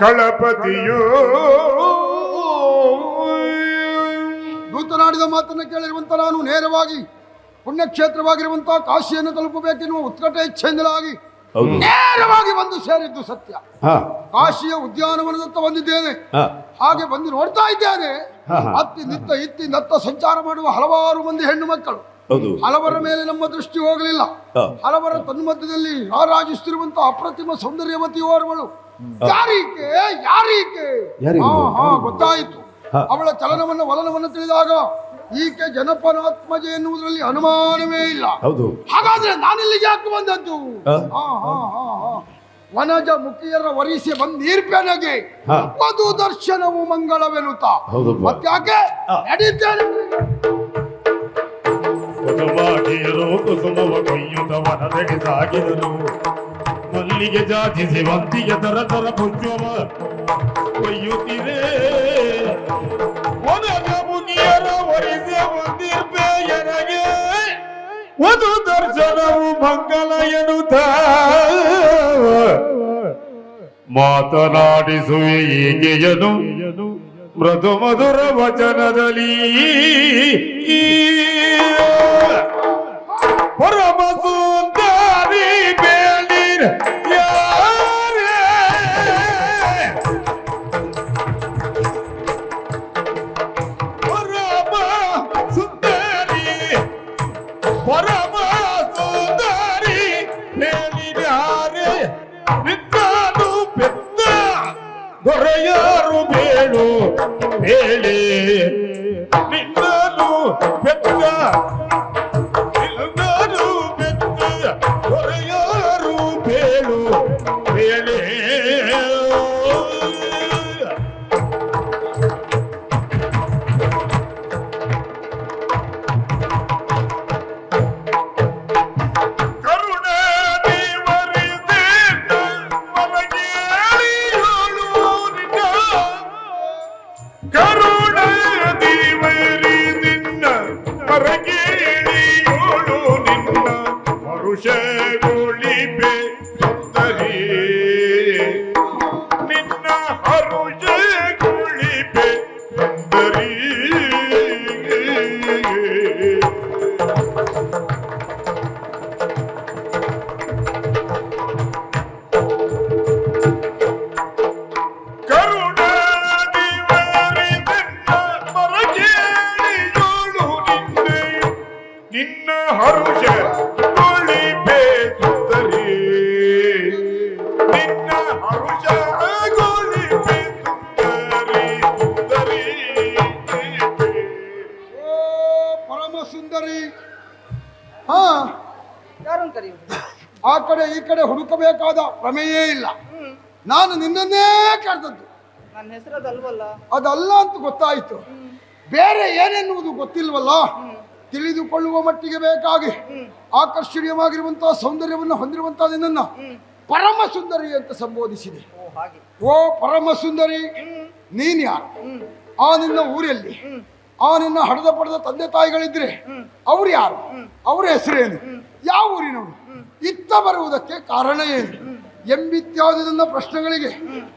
ಕಳಪತಿಯೋ ದೂತನಾಡಿದ ಮಾತನ್ನು ಕೇಳಿರುವಂತ ನಾನು ನೇರವಾಗಿ ಪುಣ್ಯಕ್ಷೇತ್ರವಾಗಿರುವಂತಹ ಕಾಶಿಯನ್ನು ತಲುಪಬೇಕೆನ್ನುವ ಉತ್ಕಟ ಇಚ್ಛೆಯಿಂದಲಾಗಿ ಹೌದು. ನೇರವಾಗಿ ಬಂದು ಸೇರಿದ್ದು ಸತ್ಯ. ಹಾ. ಕಾಶಿಯ ಉದ್ಯಾನವನದತ್ತ ಬಂದಿದ್ದೇನೆ. ಹಾ. ಹಾಗೆ ಬಂದು ನೋಡ್ತಾ ಇದ್ದೇನೆ. ಅತ್ತಿ ನಿತ್ತ ಇತ್ತಿ ನತ್ತ ಸಂಚಾರ ಮಾಡುವ ಹಲವಾರು ಮಂದಿ ಹೆಣ್ಣು ಮಕ್ಕಳು. ಹೌದು. ಹಲವರ ಮೇಲೆ ನಮ್ಮ ದೃಷ್ಟಿ ಹೋಗಲಿಲ್ಲ. ಹಲವರ ತನ್ಮಧ್ಯದಲ್ಲಿ ರಾರಾಜಿಸುತ್ತಿರುವಂತಹ ಅಪ್ರತಿಮ ಸೌಂದರ್ಯವತಿಯವರುಗಳು ಯಾರೀಕೆ ಯಾರೀಕೆ ಯಾರೀಕೆ? ಹಾ ಹಾ ಗೊತ್ತಾಯಿತು. ಅವಳ ಚಲನವನ್ನು ವಲನವನ್ನು ತಿಳಿದಾಗ ಈಕೆ ಜನಪರಾತ್ಮಜೆ ಎನ್ನುವುದರಲ್ಲಿ ಅನುಮಾನವೇ ಇಲ್ಲ. ಹೌದು. ಹಾಗಾದ್ರೆ ನಾನಿಲ್ಲಿಗೆ ಯಾಕೆ ಬಂದದ್ದು? ಹಾ. ಹಾ, ಹಾ, ಹಾ, ಹಾ. ವನಜ ಮುಖಿಯರ ವರಿಸಿ ಬಂದೀರ್ಪೆನಗೆ ಮಧು ದರ್ಶನವು ಮಂಗಳವೆನುತ ಹಾ. ನಡೀತೇನೆ. ಕುಸುಮಾಗಿಯರು ಕುಸುಮವ ಕೊಯ್ಯುತ್ತವನದೆಗೆ ಸಾಗಿದನು. ಮಲ್ಲಿಗೆ ಜಾತಿ ಸೇವಂತಿಗೆ ತರ ತರ ಪುಷ್ಪವ ಒಯ್ಯುತ್ತಿದೆ ಒನಗ ಮುಗಿಯರ ವರಿಸೆ ಬಂದಿರ್ಬೆ ಎನಗೆ. ಒಂದು ದರ್ಶನವು ಮಂಗಲ ಎನ್ನುತ್ತ. ಮಾತನಾಡಿಸುವೆ ಈಗೆಯನು ಮೃದು ಮಧುರ ವಚನದಲ್ಲಿ ಪರಮ ಪ್ರಮೇಯೇ ಇಲ್ಲ. ನಾನು ನಿನ್ನನ್ನೇ ಕರೆದದ್ದು ನನ್ನ ಹೆಸರು ಅದಲ್ವಲ್ಲ ಅದಲ್ಲ ಅಂತ ಗೊತ್ತಾಯಿತು. ಬೇರೆ ಏನೆನ್ನುವುದು ಗೊತ್ತಿಲ್ವಲ್ಲ? ತಿಳಿದುಕೊಳ್ಳುವ ಮಟ್ಟಿಗೆ ಬೇಕಾಗಿ ಆಕರ್ಷಣೀಯವಾಗಿರುವಂತಹ ಸೌಂದರ್ಯವನ್ನು ಹೊಂದಿರುವಂತಹ ನಿನ್ನ ಪರಮ ಸುಂದರಿ ಅಂತ ಸಂಬೋಧಿಸಿದೆ. ಓ ಪರಮ ಸುಂದರಿ ನೀನ್ ಯಾರು? ಆ ನಿನ್ನ ಊರಲ್ಲಿ? ಆ ನಿನ್ನ ಹಡದ ಪಡೆದ ತಂದೆ ತಾಯಿಗಳಿದ್ರೆ ಅವ್ರು ಯಾರು? ಅವರ ಹೆಸರೇನು? ಯಾವ ಊರಿನವರು ಇತ್ತ ಬರುವುದಕ್ಕೆ ಕಾರಣ ಏನು? ಎಂಬಿತ್ಯಾದಿ ನನ್ನ ಪ್ರಶ್ನೆಗಳಿಗೆ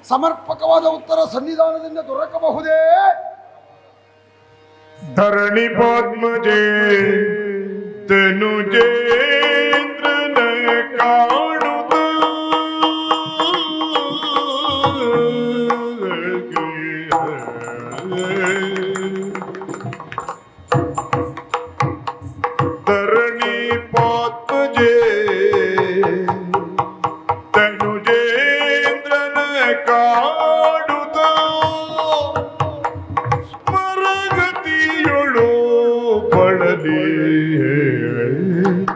ಸಮರ್ಪಕವಾದ ಉತ್ತರ ಸನ್ನಿಧಾನದಿಂದ ದೊರಕಬಹುದೇ? ಧರಣಿ ಪದ್ಮಜೆ ತನುಜೇಂದ್ರನ yeah.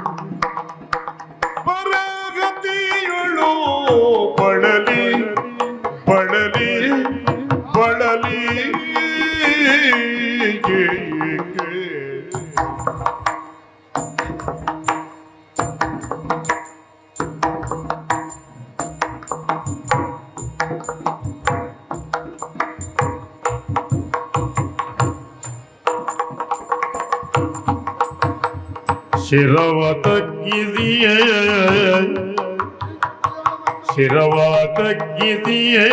ಶಿರವ ತಗ್ಗಿಸಿಯೇ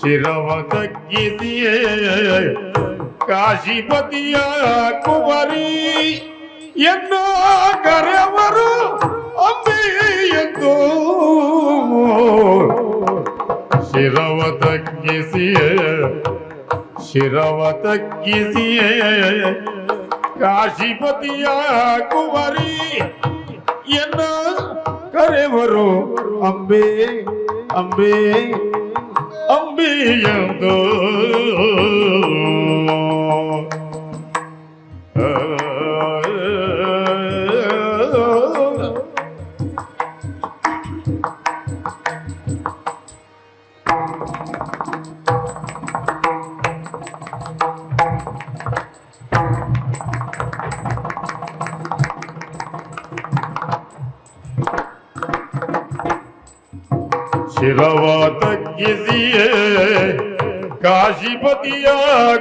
ಶಿರವ ತಗ್ಗಿಸಿಯೇ, ಕಾಶಿಪತಿಯ ಕುವರಿ ಎನ್ನ ಕರೆವರು ಅಂಬಿ ಎಂದು. ಶಿರವ ತಗ್ಗಿಸಿಯೇ ಶಿರವ ತಗ್ಗಿಸಿಯೇ, ಕಾಶಿಪತಿಯ ಕುವರಿ ಎನ್ನ ಕರೆವರು ಅಂಬೆ ಅಂಬೆ ಅಂಬೆ ಎಂದು ಶಿರವ ಕಾಶಿಪತಿಯ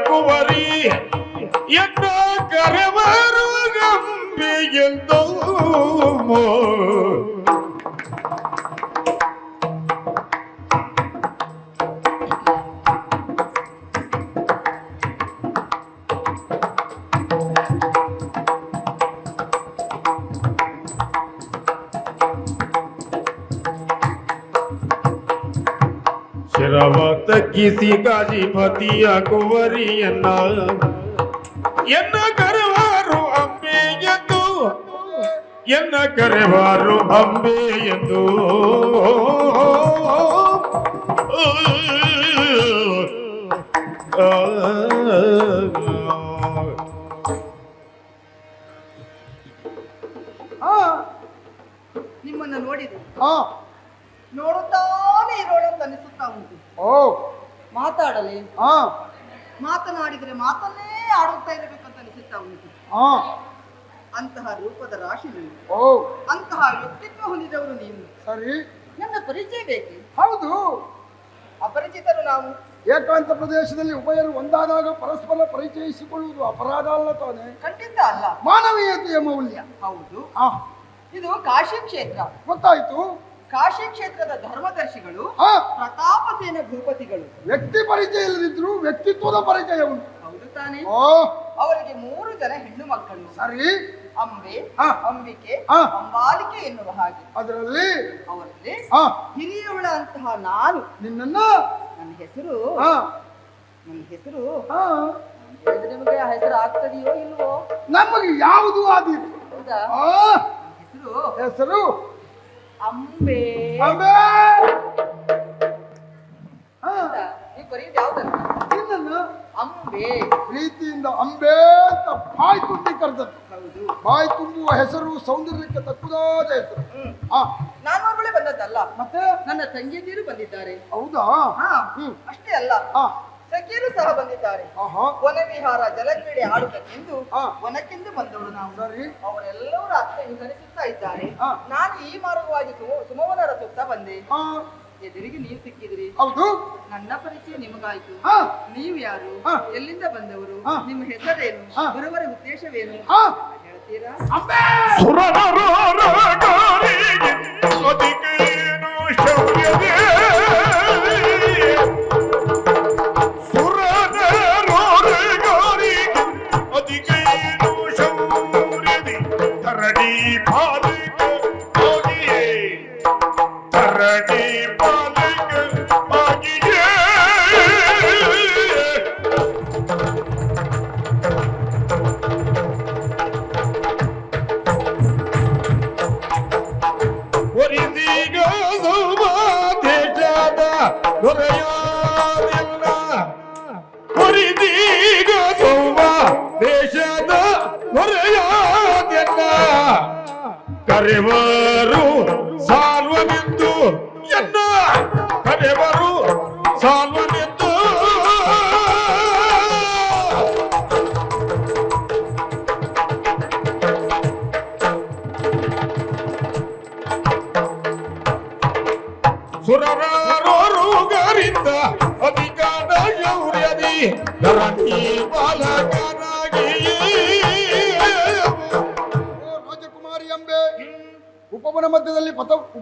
ಕುವರಿ ಎನ್ನ ಕರೆವರು ಗಂಬೆ ಕಾಶಿಪತಿಯ ಕುವರಿಯನ್ನ ಎನ್ನ ಕರೆವಾರು ಅಂಬೆ ಎಂದು? ಎನ್ನ ಕರೆವಾರು ಅಂಬೆ ಎಂದು? ಹಾ ನಿಮ್ಮನ್ನ ನೋಡಿದೆ. ಹಾ ನೋಡುತ್ತಾನೆ ಇರೋಣ ಅಂತ ಅನಿಸುತ್ತಾ ಉಂಟು. ಓ. ಮಾತಾಡಲಿ. ಹಾ ಮಾತನಾಡಿದರೆ ಮಾತನ್ನೇ ಆಡುತ್ತಾ ಇರಬೇಕಂತ ಅನಿಸುತ್ತಾ ಉಂಟು. ಹಾ ಅಂತಹ ರೂಪದ ರಾಶಿ ಓ. ಅಂತಹ ವ್ಯಕ್ತಿತ್ವ ಹೊಂದಿದವರು ನೀನು. ಸರಿ. ನನ್ನ ಪರಿಚಯ ಬೇಕೆ? ಹೌದು. ಅಪರಿಚಿತರು ನಾವು. ಏಕಾಂತ ಪ್ರದೇಶದಲ್ಲಿ ಉಭಯರು ಒಂದಾದಾಗ ಪರಸ್ಪರ ಪರಿಚಯಿಸಿಕೊಳ್ಳುವುದು ಅಪರಾಧ ಅಲ್ಲ ತಾನೆ? ಖಂಡಿತ ಅಲ್ಲ. ಮಾನವೀಯತೆಯ ಮೌಲ್ಯ. ಹೌದು. ಆ. ಇದು ಕಾಶಿ ಕ್ಷೇತ್ರ. ಗೊತ್ತಾಯ್ತು. ಕಾಶಿ ಕ್ಷೇತ್ರದ ಧರ್ಮದರ್ಶಿಗಳು ಪ್ರತಾಪಸೇನ ಭೂಪತಿಗಳು. ವ್ಯಕ್ತಿ ಪರಿಚಯ ಇಲ್ಲದಿದ್ರು ವ್ಯಕ್ತಿತ್ವದ ಪರಿಚಯ ಉಂಟು. ಹೌದು ತಾನೆ? ಅವರಿಗೆ ಮೂರು ಜನ ಹೆಣ್ಣು ಮಕ್ಕಳು. ಸರಿ. ಅಂಬೆ. ಅಂಬಿಕೆ. ಅಂಬಾಲಿಕೆ ಎನ್ನುವ ಹಾಗೆ. ಅದರಲ್ಲಿ? ಅವರಲ್ಲಿ ಹಿರಿಯವಳ ಅಂತಹ ನಾನು. ನಿನ್ನನ್ನ? ನನ್ನ ಹೆಸರು? ನನ್ನ ಹೆಸರು? ನಿಮಗೆ ಆ ಹೆಸರು ಆಗ್ತದೆಯೋ ಇಲ್ವೋ? ನಮಗೆ ಯಾವುದು ಆದೀತು ಹೌದಾ? ನನ್ನ ಹೆಸರು? ಹೆಸರು? ಅಂಬೆ. ಅಂಬೆ! ಹಾ? ನೀವು ನಿನ್ನನ್ನ ಅಂಬೆ. ಪ್ರೀತಿಯಿಂದ ಅಂಬೆ ಅಂತ ಬಾಯಿ ತುಂಬಿ ಕರೆದದ್ದು. ಹೌದು. ಬಾಯಿ ತುಂಬುವ ಹೆಸರು ಸೌಂದರ್ಯಕ್ಕೆ ತಕ್ಕುದಾದ ಹೆಸರು. ಆ. ನಾನು ಒಬ್ಬಳೆ ಬಂದದ್ದಲ್ಲ. ಮತ್ತೆ? ನನ್ನ ತಂಗಿಯಂದಿರು ಬಂದಿದ್ದಾರೆ. ಹೌದಾ? ಹಾ. ಅಷ್ಟೇ ಅಲ್ಲ. ಆ ಸಖಿಯರು ಸಹ ಬಂದಿದ್ದಾರೆ. ಆಹಾ. ವನವಿಹಾರ ಜಲಕ್ರೀಡೆ ಆಡುವುದಕ್ಕೆಂದು ಹಾ. ವನಕ್ಕೆಂದು ಬಂದವರು ನಾವು. ಅವರೆಲ್ಲರೂ ಅತ್ತೆ ವಿಹರಿಸುತ್ತಾ ಇದ್ದಾರೆ. ಹಾ. ನಾನು ಈ ಸುತ್ತ ಬಂದೆ. ಹಾ. ಎದುರಿಗೆ ನೀವು ಸಿಕ್ಕಿದ್ರಿ. ಹೌದು. ನನ್ನ ಪರಿಚಯ ನಿಮಗಾಯ್ತು. ಹಾ. ನೀವು ಯಾರು? ಹಾ. ಎಲ್ಲಿಂದ ಬಂದವರು? ಹಾ. ನಿಮ್ಮ ಹೆಸರೇನು? ಹಾ. ಬರುವರ ಉದ್ದೇಶವೇನು? ಹಾ. ಹೇಳ್ತೀರಾ? ಅಂಬೆ! ಧರಣಿ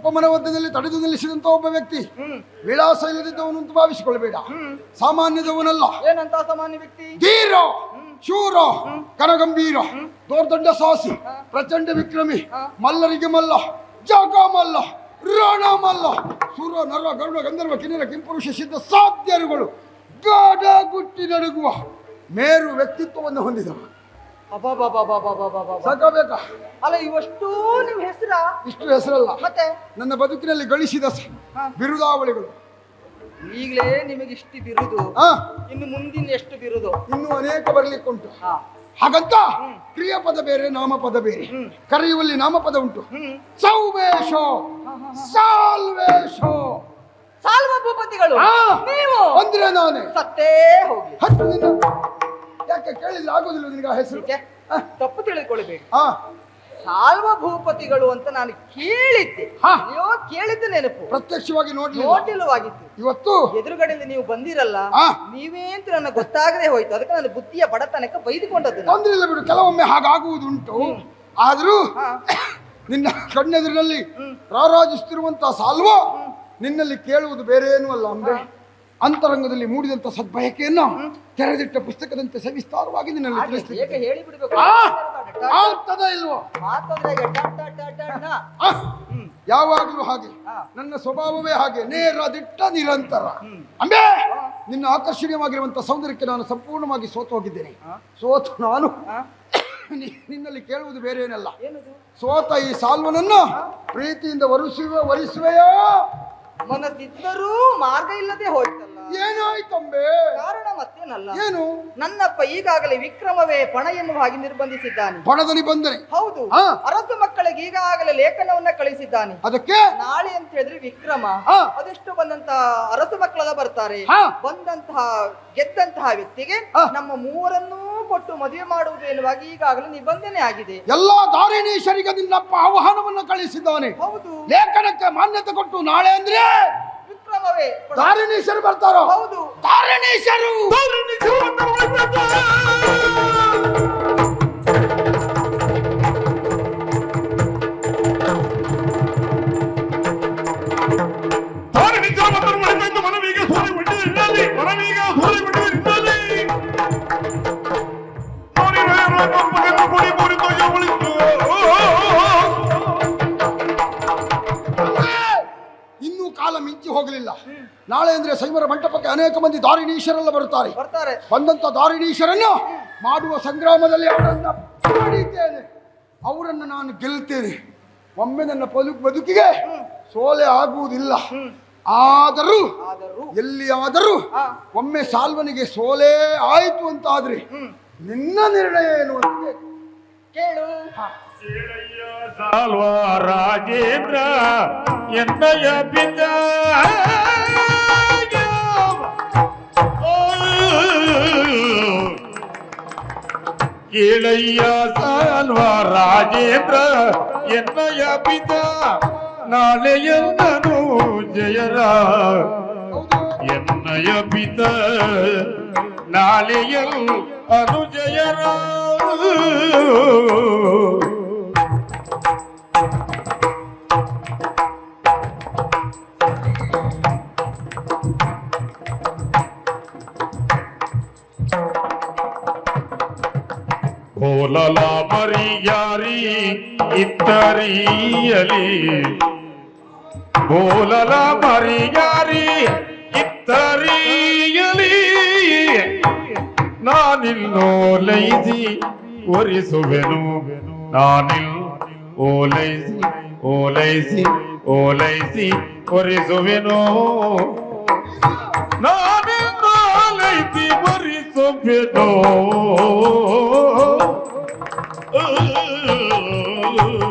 ಮಧ್ಯದಲ್ಲಿ ಪಥ ಉಪಮನ ತಡೆದು ನಿಲ್ಲಿಸಿದಂತ ಒಬ್ಬ ವ್ಯಕ್ತಿ. ವಿಳಾಸ ಇಲ್ಲದಿದ್ದವನು ಅಂತ ಭಾವಿಸಿಕೊಳ್ಳಬೇಡ. ಸಾಮಾನ್ಯದವನಲ್ಲ. ಏನಂತ ಸಾಮಾನ್ಯ ವ್ಯಕ್ತಿ? ಧೀರ ಶೂರ ಕನಗಂಭೀರ ದೊಡ್ಡ ಸಾಹಸಿ ಪ್ರಚಂಡ ವಿಕ್ರಮಿ ಮಲ್ಲರಿಗೆ ಮಲ್ಲ ಜಗ ಮಲ್ಲ ರಾಣ ಮಲ್ಲ ಸುರ ನರ ಗರುಡ ಗಂಧರ್ವ ಕಿನ್ನರ ಕಿಂಪುರುಷ ಸಿದ್ಧ ಸಾಧ್ಯರುಗಳು ಗಾಢ ಗುಟ್ಟಿ ನಡುಗುವ ಮೇರು ವ್ಯಕ್ತಿತ್ವವನ್ನು ಹೊಂದಿದವ. ಸಾಕಬೇಕಾ ಅಲ್ಲ ಇವಷ್ಟು ನಿಮ್ ಹೆಸರ ಇಷ್ಟು ಹೆಸರಲ್ಲ ಮತ್ತೆ ನನ್ನ ಬದುಕಿನಲ್ಲಿ ಗಳಿಸಿದ ಸ- ಹಾ. ಬಿರುದಾವಳಿಗಳು ಈಗಲೇ ನಿಮಗೆ ಇಷ್ಟು ಬಿರುದು. ಆ ಇನ್ನು ಮುಂದಿನ ಎಷ್ಟು ಬಿರುದು? ಇನ್ನೂ ಅನೇಕ ಬರ್ಲಿಕ್ಕುಂಟು. ಹಾ. ಹಾಗಂತ ಕ್ರಿಯಾಪದ ಬೇರೆ ನಾಮಪದ ಬೇರೆ. ಹ್ಮ್. ಕರೆಯುವಲ್ಲಿ ನಾಮಪದ ಉಂಟು. ಹ್ಮ್. ಸಾಲ್ವೇಶೋ. ಸಾಲ್ವೇಶ. ಸಾಲ್ವ ಭೂಪತಿಗಳು. ಆ. ನೀವು. ಅಂದ್ರೆ ನಾನೇ. ಸತ್ತೇ ಹೋಗಿ. ಹತ್ತು ನಿನ್ನ ಯಾಕೆ ಕೇಳಿದ್ರೆ ಆಗೋದಿಲ್ಲ ನಿನಗೆ ಆ ಹೆಸರು? ತಪ್ಪು ತಿಳಿದುಕೊಳ್ಳಬೇಕು ಹಾ ಸಾಲ್ವ ಭೂಪತಿಗಳು ಅಂತ ನಾನು ಕೇಳಿದ್ದೆ. ಹಾ. ಅಯ್ಯೋ ಕೇಳಿದ್ದೆ ನೆನಪು. ಪ್ರತ್ಯಕ್ಷವಾಗಿ ನೋಡ್ಲಿಲ್ಲ. ನೋಟಿಲ್ಲವಾಗಿತ್ತು ಇವತ್ತು? ಎದುರುಗಡೆಯಿಂದ ನೀವು ಬಂದಿರಲ್ಲ. ನೀವೇ ಅಂತ ನನಗೆ ಗೊತ್ತಾಗದೆ ಹೋಯ್ತು. ಅದಕ್ಕೆ ನಾನು ಬುದ್ಧಿಯ ಬಡತನಕ್ಕೆ ಬೈದುಕೊಂಡದ್ದು ನಾನು. ತೊಂದ್ರೆ ಇಲ್ಲ ಬಿಡು ಕೆಲವೊಮ್ಮೆ ಹಾಗಾಗುವುದುಂಟು. ಆದರೂ ಹಾ. ನಿನ್ನ ಕಣ್ಣೆದುರಿನಲ್ಲಿ ರಾರಾಜಿಸುತ್ತಿರುವಂತಹ ಸಾಲ್ವೋ ಸಾಲ್ವ ನಿನ್ನಲ್ಲಿ ಕೇಳುವುದು ಬೇರೆ ಏನೂ ಅಲ್ಲ ಅಂದ್ರೆ ಅಂತರಂಗದಲ್ಲಿ ಮೂಡಿದಂತ ಸದ್ಭಯಕೆಯನ್ನು ತೆರೆದಿಟ್ಟ ಪುಸ್ತಕದಂತೆ ಸವಿಸ್ತಾರವಾಗಿ ನಿನ್ನಲ್ಲಿ ತಿಳಿಸ್ಲಿಕ್ಕೆ ಆಗ್ತದ ಇಲ್ವೋ. ಯಾವಾಗ್ಲೂ ಹಾಗೆ. ನನ್ನ ಸ್ವಭಾವವೇ ಹಾಗೆ. ನೇರ ದಿಟ್ಟ ನಿರಂತರ. ಅಂಬೆ! ನಿನ್ನ ಆಕರ್ಷಣೀಯವಾಗಿರುವಂತಹ ಸೌಂದರ್ಯಕ್ಕೆ ನಾನು ಸಂಪೂರ್ಣವಾಗಿ ಸೋತು ಹೋಗಿದ್ದೇನೆ ಸೋತು ನಾನು. ನಿನ್ನಲ್ಲಿ ಕೇಳುವುದು ಬೇರೆ ಏನಲ್ಲ ಸೋತ ಈ ಸಾಲ್ವನನ್ನು ಪ್ರೀತಿಯಿಂದ ವರಿಸುವ ವರಿಸುವೆಯೋ? ಮನಸ್ಸಿದ್ದರೂ ಮಾರ್ಗ ಇಲ್ಲದೆ ಹೋಯ್ತಲ್ಲ. ಏನಾಯ್ತಂಬೆ ಕಾರಣ ಮತ್ತೇನಲ್ಲ. ಏನು? ನನ್ನಪ್ಪ ಈಗಾಗಲೇ ವಿಕ್ರಮವೇ ಪಣ ಎನ್ನುವ ಹಾಗೆ ನಿರ್ಬಂಧಿಸಿದ್ದಾನೆ. ಪಣದಲ್ಲಿ ಬಂದರೆ ಹೌದು. ಆ. ಅರಸು ಮಕ್ಕಳಿಗೆ ಈಗಾಗಲೇ ಲೇಖನವನ್ನ ಕಳಿಸಿದ್ದಾನೆ. ಅದಕ್ಕೆ? ನಾಳೆ ಅಂತ ಹೇಳಿದ್ರೆ ವಿಕ್ರಮ ಆ. ಅದೆಷ್ಟು ಬಂದಂತಹ ಅರಸು ಮಕ್ಕಳೆಲ್ಲ ಬರ್ತಾರೆ. ಬಂದಂತಹ ಗೆದ್ದಂತಹ ವ್ಯಕ್ತಿಗೆ ಆ. ನಮ್ಮ ಮೂವರನ್ನೂ ಕೊಟ್ಟು ಮದುವೆ ಮಾಡುವುದು ಎನ್ನುವಾಗಿ ಈಗಾಗಲೇ ನಿಬಂಧನೆ ಆಗಿದೆ. ಎಲ್ಲ ದಾರಿಣೀಶರಿಗೆ ನಿನ್ನಪ್ಪ ಆಹ್ವಾನವನ್ನು ಕಳಿಸಿದ್ದಾನೆ. ಹೌದು. ಲೇಖನಕ್ಕೆ ಮಾನ್ಯತೆ ಕೊಟ್ಟು ನಾಳೆ ಅಂದ್ರೆ ವಿಕ್ರಮವೇ ದಾರಿಣೀಶರು ಬರ್ತಾರೋ? ಹೌದು. ದಾರಿಣೀಶರು ಮಂದಿ ದಾರಿಣೀಶರೆಲ್ಲ ಬರುತ್ತಾರೆ. ಬರ್ತಾರೆ. ಬಂದಂತ ದಾರಿಣೀಶರನ್ನು ಮಾಡುವ ಸಂಗ್ರಾಮದಲ್ಲಿ ಅವರನ್ನ ಪಡಿತೇನೆ. ಅವರನ್ನು ನಾನು ಗೆಲ್ತೇನೆ. ಒಮ್ಮೆ ನನ್ನ ಬದುಕು ಬದುಕಿಗೆ ಸೋಲೆ ಆಗುವುದಿಲ್ಲ. ಆದರೂ ಆದರೂ. ಎಲ್ಲಿ ಆದರೂ ಒಮ್ಮೆ ಸಾಲ್ವನಿಗೆ ಸೋಲೆ ಆಯಿತು ಅಂತಾದ್ರೆ ನಿನ್ನ ನಿರ್ಣಯ ಏನು ಅಂತ. ಕೇಳು. Salva Rajendra ಎನ್ನಯ ಪಿತ ಕೇಳಯ್ಯ Salva Rajendra ಎನ್ನಯ ಪಿತ ನಾಳೆಯನ್ನನು ಜಯರ ಎನ್ನಯ ಪಿತ ನಾಳೆಯಲ್ ಅನುಜಯರ ಕೋಲಲ ಮರಿಯಾರಿ ಇತ್ತರಿಯಲಿ ಕೋಲಲ ಮರಿಯಾರಿ ಇತ್ತರಿಯಲಿ ನಾನಿಲ್ಲೋಲೈಸಿ ಒರಿಸುವೆನು Nanil ಓಲೈಸಿ ಓಲೈಸಿ ಓಲೈಸಿ ಒರಿಸುವೆನು ನಾನಿಲ್ಲೋಲೈಸಿ ಒರಿಸುವೆನು Oh, oh, oh, oh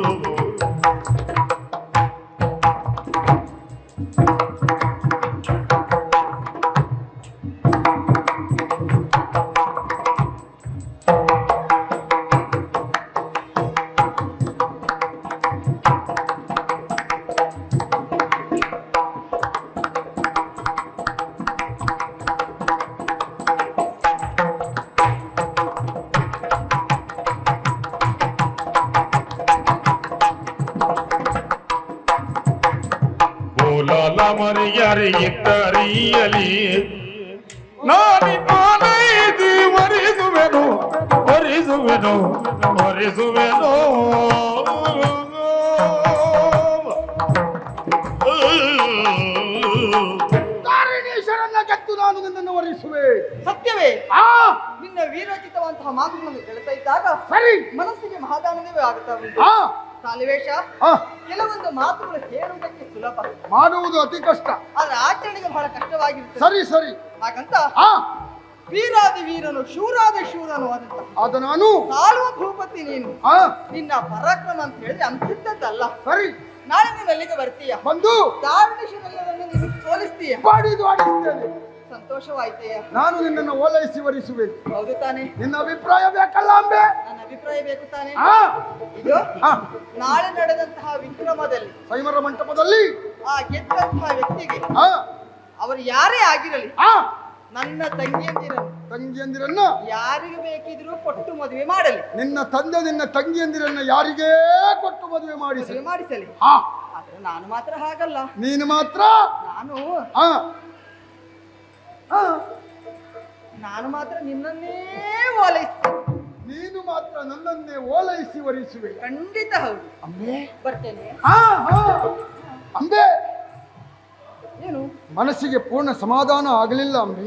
ವರಿಸುವೆನು ವರಿಸುವೆನು ಒರಿಸುವೆನು ಒರಿಸುವೆನು ಒರಿಸುವೆನು. ನಾನು ನಿನ್ನನ್ನು ವರಿಸುವೆ ಸತ್ಯವೇ? ಆ? ನಿನ್ನ ವೀರಚಿತವಂತಹ ಮಾತುಗಳನ್ನು ಕೇಳ್ತಾ ಇದ್ದಾಗ ಸರಿ. ಮನಸ್ಸಿಗೆ ಮಹಾದಾನವೇ ಆಗುತ್ತಾ ಉಂಟು. ಆ? ಸಾಲಿವೇಶ ಕೆಲವೊಂದು ಮಾತುಗಳು ಹೇಳುವುದಕ್ಕೆ ಸುಲಭ. ಮಾಡುವುದು ಅತಿ ಕಷ್ಟ. ಆದ್ರೆ ಆಚರಣೆಗೆ ಬಹಳ ಕಷ್ಟವಾಗಿರುತ್ತೆ. ಸರಿ ಸರಿ. ಹಾಗಂತ ವೀರಾದಿ ವೀರನು ಶೂರಾದ ಶೂರನು ಆದಂತ ಆದ ನಾನು. ಸಾಲುವ ಭೂಪತಿ ನೀನು. ನಿನ್ನ ಪರಾಕ್ರಮ ಅಂತ ಹೇಳಿ ಅಂತಿದ್ದದ್ದಲ್ಲ. ಸರಿ. ನಾಳೆ ನೀನು ಅಲ್ಲಿಗೆ ಬರ್ತೀಯ. ಬಂದು. ದಾರುಣಿಶನೆಲ್ಲರನ್ನು ನೀನು ಸೋಲಿಸ್ತೀಯ. ಬಾಡಿದು ಆಡಿಸ್ತೇನೆ. ಸಂತೋಷವಾಯ್ತಯ್ಯ. ನಾನು ನಿನ್ನನ್ನು ಓಲೈಸಿ ವರಿಸುವೆ. ಹೌದು ತಾನೆ. ನಿನ್ನ ಅಭಿಪ್ರಾಯ ಬೇಕಲ್ಲ ಅಂಬೆ? ನನ್ನ ಅಭಿಪ್ರಾಯ ಬೇಕು ತಾನೆ. ಆ? ಇದು ಆ, ನಾಳೆ ನಡೆದಂತಹ ವಿಕ್ರಮದಲ್ಲಿ ಸೈಮರ ಮಂಟಪದಲ್ಲಿ? ಆ ಗೆದ್ದಂತಹ ವ್ಯಕ್ತಿಗೆ ಆ. ಅವರು ಯಾರೇ ಆಗಿರಲಿ ಆ. ನನ್ನ ತಂಗಿಯಂದಿರನ್ನು ತಂಗಿಯಂದಿರನ್ನ? ಯಾರಿಗೆ ಬೇಕಿದ್ರೂ ಕೊಟ್ಟು ಮದುವೆ ಮಾಡಲಿ. ನಿನ್ನ ತಂದೆ ನಿನ್ನ ತಂಗಿಯಂದಿರನ್ನ ಯಾರಿಗೇ ಕೊಟ್ಟು ಮದುವೆ ಮಾಡಿಸಲಿ? ಮದುವೆ ಮಾಡಿಸಲಿ. ಹಾ ಆದ್ರೆ ನಾನು ಮಾತ್ರ ಹಾಗಲ್ಲ. ನೀನು ಮಾತ್ರ? ನಾನು ಹಾ ಆ, ನಾನು ಮಾತ್ರ ನಿನ್ನನ್ನೇ ಓಲೈಸ್ತೇನೆ. ನೀನು ಮಾತ್ರ ನನ್ನನ್ನೇ ಓಲೈಸಿ ವರಿಸುವೆ ಖಂಡಿತ ಹೌದು. ಅಂಬೆ. ಬರ್ತೇನೆ. ಹಾ ಆ, ಅಂಬೆ. ಏನು? ಮನಸ್ಸಿಗೆ ಪೂರ್ಣ ಸಮಾಧಾನ ಆಗಲಿಲ್ಲ ಅಂಬೆ.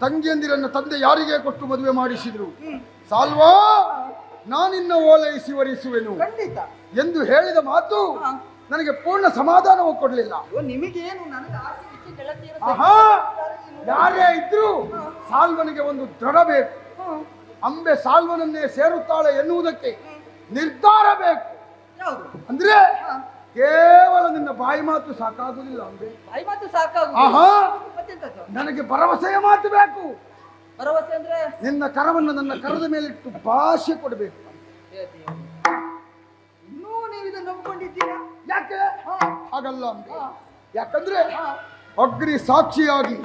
ತಂಗಿಯಂದಿರನ್ನ ತಂದೆ ಯಾರಿಗೆ ಕೊಟ್ಟು ಮದುವೆ ಮಾಡಿಸಿದ್ರು? ಸಾಲ್ವಾ? ನಾನಿನ್ನ ಓಲೈಸಿ ವರಿಸುವೆನು ಖಂಡಿತ. ಎಂದು ಹೇಳಿದ ಮಾತು ನನಗೆ ಪೂರ್ಣ ಸಮಾಧಾನವು ಕೊಡಲಿಲ್ಲ. ನಿಮಗೇನು? ನನಗೆ ಆಸೆ ಗೆಳತಿಯರ ಯಾರೇ ಇದ್ರು ಸಾಲ್ವನಿಗೆ ಒಂದು ದೃಢ ಬೇಕು. ಅಂಬೆ ಸಾಲ್ವನನ್ನೇ ಸೇರುತ್ತಾಳೆ ಎನ್ನುವುದಕ್ಕೆ ನಿರ್ಧಾರ ಬೇಕು. ಅಂದ್ರೆ ಕೇವಲ ನಿನ್ನ ಬಾಯಿ ಮಾತು ಸಾಕಾಗುವುದಿಲ್ಲ ಅಂಬೆ. ಬಾಯಿ ಮಾತು ಸಾಕಾಗ ಆಹಾ ನನಗೆ ಭರವಸೆಯ ಮಾತು ಬೇಕು. ಭರವಸೆ ಅಂದ್ರೆ? ನಿನ್ನ ಕರವನ್ನು ನನ್ನ ಕರದ ಮೇಲೆ ಇಟ್ಟು ಭಾಷೆ ಕೊಡಬೇಕು. ಇನ್ನೂ ನೀವು ಇದನ್ನು ನಂಬಿಕೊಂಡಿದ್ದೀರಾ? ಯಾಕೆ? ಹಾಗಲ್ಲ ಅಂಬೆ. ಯಾಕಂದ್ರೆ ಅಗ್ನಿ ಸಾಕ್ಷಿಯಾಗಿ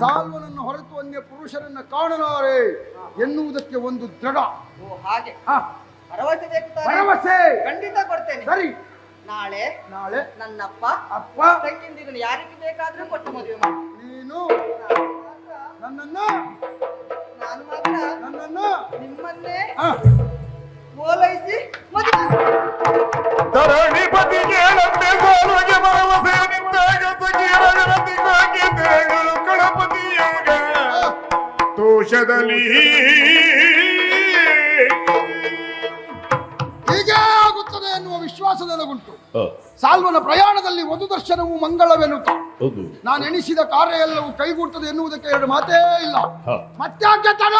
ಸಾಲ್ವನನ್ನು ಹೊರತು ಅನ್ಯ ಪುರುಷರನ್ನ ಕಾಣಲಾರೆ ಎನ್ನುವುದಕ್ಕೆ ಒಂದು ದೃಢ. ಓ ಹಾಗೆ. ಹಾ, ಭರವಸೆ ಬೇಕು ತಾನೆ? ಭರವಸೆ! ಖಂಡಿತ ಕೊಡ್ತೇನೆ. ಸರಿ. ನಾಳೆ ನಾಳೆ ನನ್ನಪ್ಪ ಅಪ್ಪ ತಂಗಿಂದಿಗಳು ಯಾರಿಗೆ ಬೇಕಾದ್ರೂ ಕೊಟ್ಟು ಮದುವೆ ಮಾಡಿ. ನೀನು ನನ್ನನ್ನ ನಾನು ಮಾತ್ರ ನನ್ನನ್ನ ನಿಮ್ಮನ್ನೇ ಆ, ಓಲೈಸಿ ಮದುವೆ ಧರಣಿಪತಿ ಕೇಳಂತೆ ಸಾಲುಗೆ ಭರವಸೆ ದೋಷದಲ್ಲಿ ಹೀಗೇ ಆಗುತ್ತದೆ ಎನ್ನುವ ವಿಶ್ವಾಸ ನನಗುಂಟು ಸಾಲ್ವನ ಪ್ರಯಾಣದಲ್ಲಿ ಒಂದು ದರ್ಶನವು ಮಂಗಳವೆನ್ನುತ್ತ. ಹೌದು. ನಾನು ಎಣಿಸಿದ ಕಾರ್ಯ ಎಲ್ಲವೂ ಕೈಗೂಡ್ತದೆ ಎನ್ನುವುದಕ್ಕೆ ಎರಡು ಮಾತೇ ಇಲ್ಲ. ಮತ್ತೆ ಮತ್ತ್ಯಾಕೆ ತಡ.